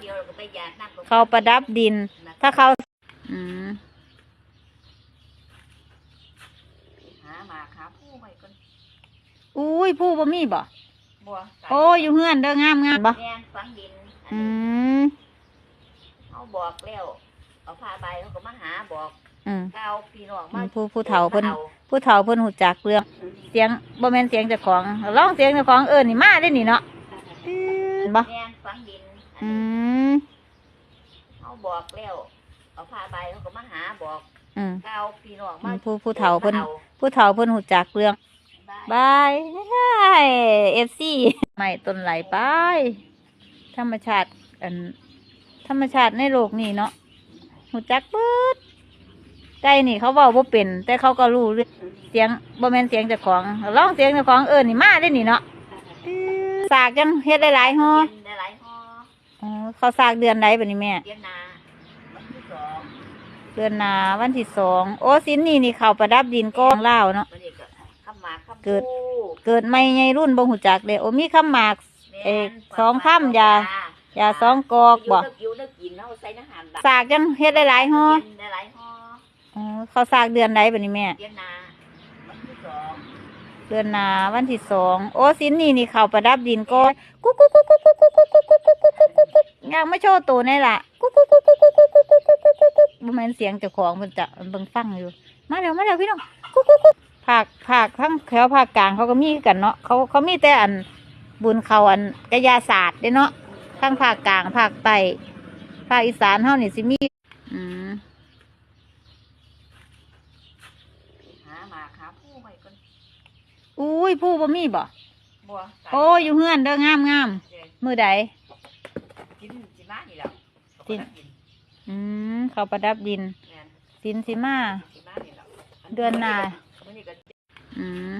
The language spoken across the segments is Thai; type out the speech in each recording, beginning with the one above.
เดียวเราก็ไปหยาดน้ำลงเขาประดับดิน ถ้าเขาอืมหามาขาผู้ไว้ก่อนอุ้ยผู้บ่มีบ่บัวโอ้อยู่เฮือนเด้องามงามบ่แม่นฝังดินอันอืนี้มเขาบอกแล้วเอาผ้าใบเขาก็มาหาบอกอืมก้าวพี่น้องมาผู้ผู้เฒ่าเพิ่นอผู้เฒ่าเพิ่นหูจักเรื่อง เสียงบ่แม่นเสียงเจ้าของร้องเสียงเจ้าของเอิ้นนี่มาได้นี่เนาะบ่แม่นฝังดิน อันอืนี้มเขาบอกแล้วเอาผ้าใบเขาก็มาหาบอกอืมก้าวพี่น้องมาผู้ผู้เฒ่าเพิ่นอผู้เฒ่าเพิ่นหูจักเรื่องบายบายเอฟซีไม่ต้นไหลไปธรรมชาติอันธรรมชาติในโลกนี้เนาะหูจักเบิดไก่นี่เขาเว้าบ่เป็น แต่เขาก็รู้เรื่องเสียงบ่แม่นเสียงเจ้าของร้องเสียงเจ้าของเอิ้นนี่มาได้นี่เนาะสากจังเฮ็ดหลายๆฮอเย็นได้หลายห่ออ๋อ เขาสากเดือนใดบัดนี้แม่ เดือนหนาวันที่สองเดือนหนาวันที่สองโอ้สินนี่นี่เขาประดับดินก้องเล่าวเนาะ วันนี้ก็ข้ามหมากข้ามเกิด ผู้เกิดไม่ไงรุ่นบ่หูจักเด้โอ้มีคำหมาก เอ่อแม่นสองค่ำยา ยาสองกอกบ่อยู่เลิกกินเอาใส่อาหารสากจังเฮ็ดหลายๆฮอเย็นได้หลายห่ออ๋อเขาสากเดือนใดบัดนี้แม่ เดือนหนาวันที่สองเดือนหนาวันที่สองโอ้สินนี่นี่เขาประดับดินก็กุ๊กกุ๊กกุ๊กกุ๊กกุ๊กกุ๊กกุ๊กกุ๊กกุ๊กกุ๊กกุ๊กกุ๊กกุ๊ก ยังไม่โชว์ตัวนี่ล่ะกุ๊กกุ๊กกุ๊กกุ๊กกุ๊กกุ๊กกุ๊กกุ๊กกุ๊กกุ๊กกุ๊กบ่แม่นเสียงเจ้าของเพิ่นจะเบิ่งฟังอยู่ มาเร็วมาเร็วพี่น้องกุ๊กกุ๊กกุ๊กภาคภาคทั้งแถวภาคกลางเขาก็มีกันเนาะเขาเขามีแต่อันบุญเขาอันกายาศาสตร์เด้เนาะทั้งภาคกลางภาคใต้ภาคอีสานเฮานี่สิมีอืมหาหมาขาผู้ไว้ก่อนอุ้ยผู้บ่มีบ่บัวโอ้อยู่เฮือนเด้องามงามมือใด กินสิมานี่แหล้ว กิน อืมเขาประดับดินแม่นสินสิมาสิมานี่แหล้วเดือนหน้ามื้อนี้ก็อืม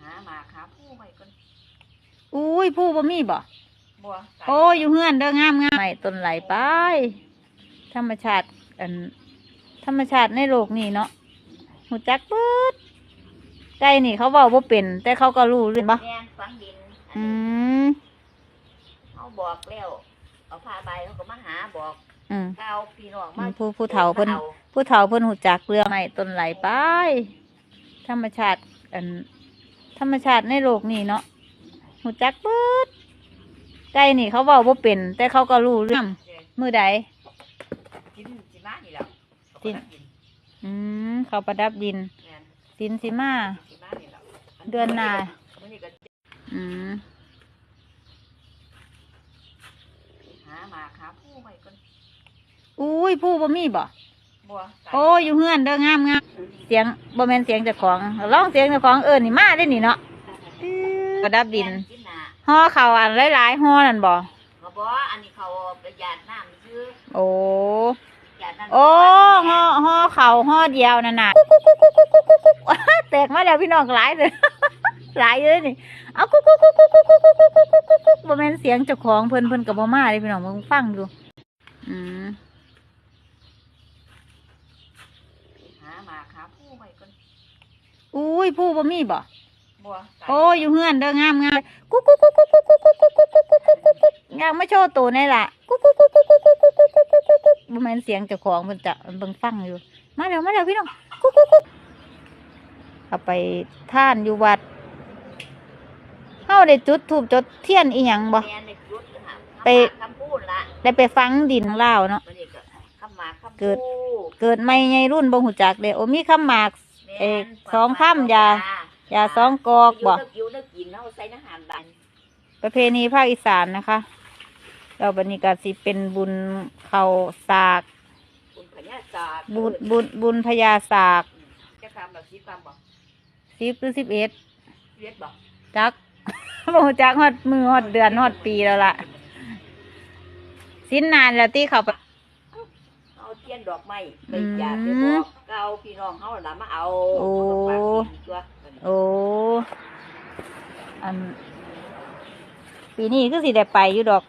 หาหมาขาผู้ไว้ก่อนอุ้ยผู้บ่มีบ่บัวโอ้อยู่เฮือนเด้องามงามไม่ต้นไหลไป ธรรมชาติอัน ธรรมชาติในโลกนี้เนาะหูจักเบิดไก่นี่เขาเว้าบ่เป็น แต่เขาก็รู้เรื่องบ่แม่นฝังดินอันอืนี้ม เขาบอกแล้วเอาผ้าใบเขาก็มาหาบอกอืมก้าวพี่น้องมาผู้ผู้เฒ่าเพิ่นอผู้เฒ่าเพิ่นหูจักเรื่องไม่ต้นไหลไป ธรรมชาติอัน ธรรมชาติในโลกนี้เนาะหูจักเบิดไก่นี่เขาเว้าบ่เป็น แต่เขาก็รู้เรื่องเดี๋ยวมือใด กินสิมานี่แหล้วกิน อืมเขาประดับดินแม่นสินสิมา สิมานี่แหล้วเดือนหน้า มื้อนี้ก็อืม หาหมาขาผู้ไว้ก่อน อุ้ยผู้บ่มีบ่บัวโอ้อยู่เฮือนเด้องามงามเสียงบ่แม่นเสียงเจ้าของร้องเสียงเจ้าของเอิ้นนี่มาได้นี่เนาะประดับดินแม่กินหนาห่อข้าวอันหลายๆห่อนั่นบ่เขาบอกอันนี้เขาไปหยาดน้ำซื้อโอ้หยาดน้ำโอ้ห่อห่อข้าวห่อเดียวนั่นน่ะแตกมาแล้วพี่น้องหลายเลยหลายเลยนี่เอากุ๊กกุ๊กกุ๊กกุ๊กกุ๊กกุ๊กกุ๊กกุ๊กกุ๊กกุ๊กกุ๊กบ่แม่นเสียงเจ้าของเพิ่นเพิ่นก็บ่มาเลยพี่น้องมึงฟังดูอืม หาหมาขาผู้ไว้ก่อน อุ้ยผู้บ่มีบ่บัวโอ้อยู่เฮือนเด้องามงามกุ๊กกุ๊กกุ๊กกุ๊กกุ๊กกุ๊กกุ๊กกุ๊กกุ๊กกุ๊กกุ๊กกุ๊กกุ๊กกุ๊กยังไม่โชว์ตัวนี่ล่ะกุ๊กกุ๊กกุ๊กกุ๊กกุ๊กกุ๊กกุ๊กกุ๊กกุ๊กกุ๊กกุ๊กกุ๊กบ่แม่นเสียงเจ้าของเพิ่นจะเบิ่งฟังอยู่ มาเร็วมาเร็วพี่น้องกุ๊กกุ๊กกุ๊กเอาไปท่านอยู่วัดเฮาได้จุดธูปจุดเทียนอีหยังบ่แม่ในจุดค่ะไปคำพูดละได้ไปฟังดินลาวเนาะมื้อนี้ก็คำหมาคำเกิดพูดเกิดใหม่ไงรุ่นบ่ฮู้จักเด้โอ้มีคำหมาก เอ่อแม่นสองค่ำยายาสองกอกบ่อยู่เลิกกินเอาใส่อาหารดันประเพณีภาคอีสานนะคะเราบันนี้ก็สิเป็นบุญเขาสากคุณพญาศาสตร์บุญบุญบุญพญาสากจะคำแบบซีความบอกสิบหรือสิบเอ็ดเรียกบอกจักโมจักฮอดมือฮอดเดือนฮอดปีแล้วล่ะ สิ้นนานแล้วที่เขาไปเอาเทียนดอกไม้ไปอืมหยาดไปบอกก็เอาพี่น้องเขาละมาเอาโอ้ ฝากกินตัวโอ้อัน ปีนี้คือสิได้ไปอยู่ดอก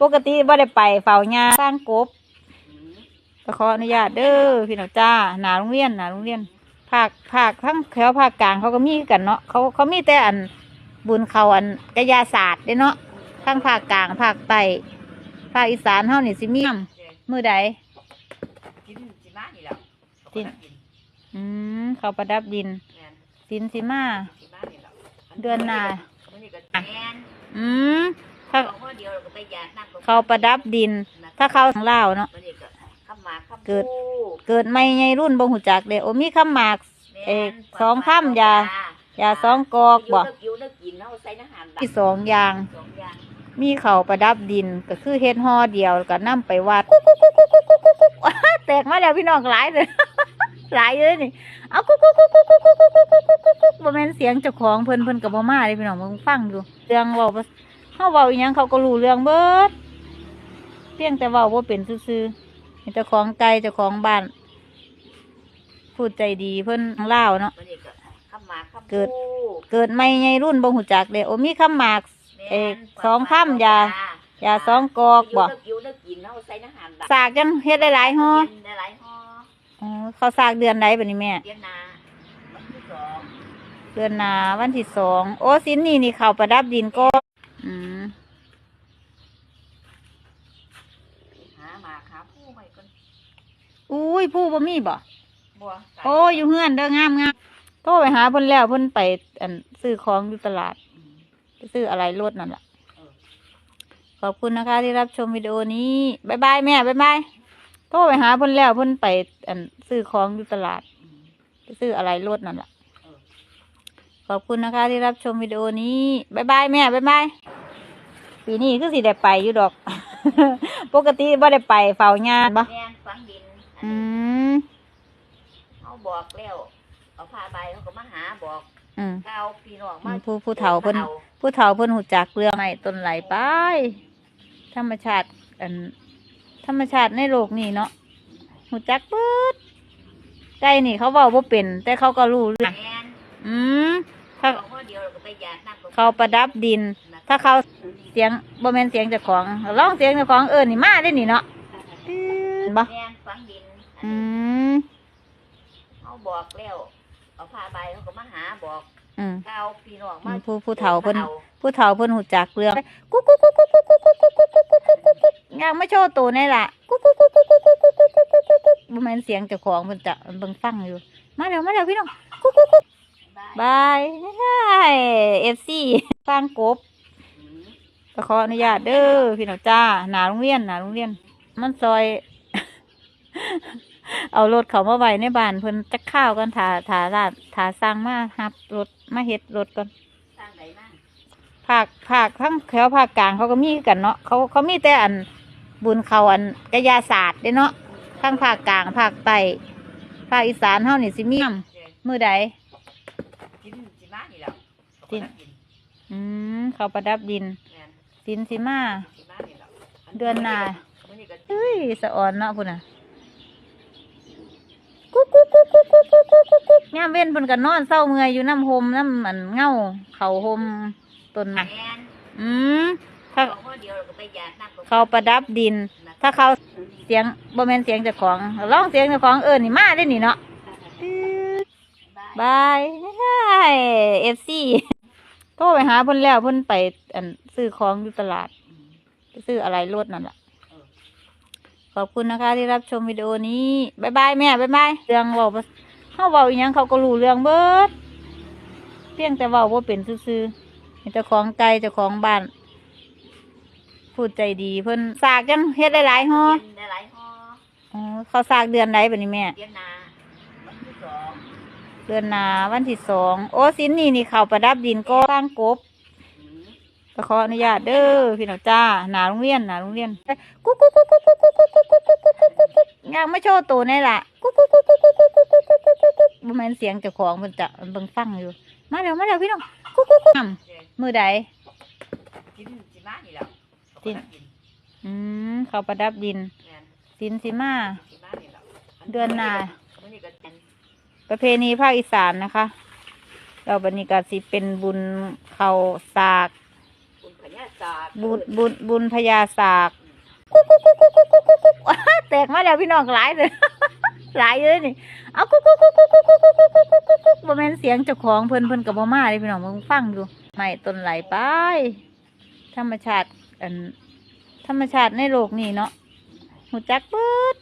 ปกติบ่ได้ไปเฝ้างานสร้างกบอืมก็ขออนุญาตเด้อพี่น้องจ้าหนาโรงเรียนหนาโรงเรียนภาคภาคทั้งแถวภาคกลางเขาก็มีกันเนาะเขาเขามีแต่อันบุญเขาอันกายาศาสตร์เด้เนาะทั้งภาคกลางภาคใต้ภาคอีสานเฮานี่สิมีนำมื้อใด ตินอืมเขาประดับดินสินสิมา เดือนหน้าอืมถ้าเขาประดับดิน ถ้าเขาทางเล่าเนาะเกิดเกิดไม่ไงรุ่นบงหูจักเด็กโอมีข้ามหมากเอกสองข้ามยายาสองกอกบ่ที่สองอย่าง มีเขาประดับดินก็คือเฮ็ดห่อเดียวกับนำไปวาดแตกมาแล้วพี่น้องหลายเลย หลายเลยนี่เอากุ๊กกุ๊กกุ๊กกุ๊กกุ๊กกุ๊กกุ๊กกุ๊กกุ๊กกุ๊กกุ๊กบ่แม่นเสียงเจ้าของเพิ่นเพิ่นก็บ่มาเลยพี่น้องเพิ่นฟังอยู่เรื่องเว้าบ่เฮาเว้าอีหยังเขาก็รู้เรื่องเบิดเพียงแต่เว้าบ่เป็นซื่อๆให้เจ้าของไกลเจ้าของบ้านพูดใจดีเพิ่นลาวเนาะมื้อนี้ก็ข้ามหมากข้ามเกิดผู้เกิดไม่ไงรุ่นบ่หูจักเด้โอ้มีคำหมากเอ่อแม่นสองค่ำยายาสองกอกบ่อยู่นึกอยู่นึกกินเฮาใส่อาหารหลักสากจังเฮ็ดหลายๆห่อได้หลายห่ออ๋อ เขาสากเดือนไหนบัดนี้แม่ เดือนหน้าวันที่สองเดือนหนาวันที่สองโอ้สินนี่นี่เขาประดับดินก็อืมหาหมากหาผู้ไว้ก่อนอุ้ยผู้บ่มีบ่บัวโอ้อยู่เฮือนเด้องามงามโทรไปหาเพิ่นแล้วเพิ่นไปอันซื้อของอยู่ตลาดอืม ไปซื้ออะไรรถนั่นล่ะเออ ขอบคุณนะคะที่รับชมวิดีโอนี้บายบายแม่บายบาย โทรไปหาเพิ่นแล้วเพิ่นไปอันซื้อของอยู่ตลาดอืมไปซื้ออะไรรถนั่นล่ะเออขอบคุณนะคะที่รับชมวิดีโอนี้บายบายแม่บายบายปีนี้คือสิได้ไปอยู่ดอก ปกติบ่ได้ไปเฝ้างานบ่แม่นฝังดินอันอืนี้มเขาบอกแล้วเอาผ้าใบเขาก็มาหาบอกอืมเก้าพี่น้องมาผู้ผู้เฒ่าเพิ่นอผู้เฒ่าเพิ่นหูจักเรื่องไม้ต้นไหลไปธรรมชาติอัน ธรรมชาติในโลกนี้เนาะหูจักเบิดไก่นี่เขาเว้าบ่เป็น แต่เขาก็รู้เรื่องแม่นอืมถ้าเอาข้อเดียวเราก็ไปหยาดน้ำกับเขาประดับดิน ถ้าเขาเสียงบ่แม่นเสียงเจ้าของร้องเสียงเจ้าของเอิ้นนี่มาได้นี่เนาะอื้อบ่แม่นฝังดินอันอืนี้มเขาบอกแล้วเอาผ้าใบเขาก็มาหาบอกอืมเก้าพี่น้องมาผู้ผู้เฒ่าเพิ่นอผู้เฒ่าเพิ่นหูจักเรื่องกุ๊กกุ๊กกุ๊กกุ๊กกุ๊กกุ๊กกุ๊กกุ๊ก ยากมาโชว์ตัวนี่ล่ะกุ๊กกุ๊กกุ๊กกุ๊กกุ๊กกุ๊กกุ๊กกุ๊กกุ๊กกุ๊กกุ๊กบ่แม่นเสียงเจ้าของเพิ่นจะเบิ่งฟังอยู่ มาเร็วมาเร็วพี่น้องกุ๊กกุ๊กกุ๊กบายบายใช่ FC ฟังกบอืมก็ขออนุญาตเด้อพี่น้องจ้าหนาโรงเรียนหนาโรงเรียน มันซอย เอารถเขามาไว้ในบ้านเพิ่นจักข้าวกันถาถาลาดถาสร้างมารับรถมาเฮ็ดรถก่อนสร้างไหนมาภาคภาคทั้งแถวภาคกลางเขาก็มีกันเนาะเขาเขามีแต่อัน บุญเขาอันกายาศาสตร์เด้เนาะทั้งภาคกลางภาคใต้ภาคอีสานเฮานี่สิมีนำเดี๋ยวมือใดกินสิมานี่แหละกินอืมเขาประดับดินแม่นสินสิมาสิมานี่แหละเดือนหน้ามื้อนี้ก็เอ้ยสะอ่อนเนาะพุ่นน่ะกุ๊กกุ๊กกุ๊กกุ๊กกุ๊กกุ๊กกุ๊กกุ๊กกุ๊กยามเว้นเพิ่นก็นอนเศร้าเมื่อยอยู่น้ำโฮมน้ำอันเงาเขาโฮมต้นน่ะแม่นอืม ถ้าเอาข้อเดียวเราก็ไปหยาดน้ำกับเขาประดับดิน ถ้าเขาเสียงบ่แม่นเสียงเจ้าของร้องเสียงเจ้าของเอิ้นนี่มาได้นี่เนาะบายบายใช่เอฟซีโทรไปหาเพิ่นแล้วเพิ่นไปอันซื้อของอยู่ตลาดอืมไปซื้ออะไรรถนั่นแหละเออขอบคุณนะคะที่รับชมวิดีโอนี้บายบายแม่บายบายเรื่องเว้าบ่เฮาเว้าอีหยังเขาก็รู้เรื่องเบิดเพียงแต่เว้าบ่เป็นซื่อๆให้เจ้าของไกลเจ้าของบ้าน พูดใจดีเพิ่นสากจังเฮ็ดหลายๆห่อเดือนได้หลายห่ออ๋อเขาสากเดือนไหนบัดนี้แม่ เดือนหน้าวันที่สองเดือนหนาวันที่สองโอ้สินนี่นี่เขาประดับดินก็สร้างกบอืมก็ขออนุญาตเด้อพี่น้องจ้าหนาโรงเรียนหนาโรงเรียนกุ๊กกุ๊กกุ๊กกุ๊กกุ๊กกุ๊กกุ๊กกุ๊กกุ๊กกุ๊กกุ๊กกุ๊กกุ๊กกุ๊กอยากมาโชว์ตัวนี่ล่ะกุ๊กกุ๊กกุ๊กกุ๊กกุ๊กกุ๊กกุ๊กกุ๊กกุ๊กกุ๊กกุ๊กบ่แม่นเสียงเจ้าของเพิ่นจะเบิ่งฟังอยู่ มาเร็วมาเร็วพี่น้องกุ๊กกุ๊กกุ๊กเดี๋ยวมือใด กินสิมานี่แหละ กินอืมเขาประดับดินแม่นสินสิมา สิมานี่แหละเดือนหน้า มื้อนี้ก็เป็นประเพณีภาคอีสานนะคะเราบัดนี้ก็สิเป็นบุญเขาสาก บุญพญาศาสตร์บุญบุญบุญพญาศาสตร์กุ๊กกุ๊กกุ๊กกุ๊กกุ๊กกุ๊กกุ๊กกุ๊กว้าแตกมาแล้วพี่น้องหลายเลย หลายเลยนี่เอากุ๊กกุ๊กกุ๊กกุ๊กกุ๊กกุ๊กกุ๊กกุ๊กกุ๊กกุ๊กบ่แม่นเสียงเจ้าของเพิ่นเพิ่นก็บ่มาเลยพี่น้องมึงฟังอยู่ไม่ต้นไหลไปธรรมชาติ อัน ธรรมชาติในโลกนี้เนาะหูจักเบิด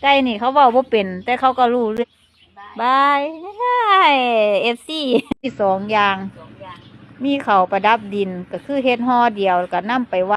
ไก่นี่เขาบอกว่าเป็น แต่เขาก็รู้เรื่องบายบายเอฟซีที่สองอย่างสองยาง มีเขาประดับดินก็คือเฮ็ดห่อเดียวแล้วก็นำไปว่า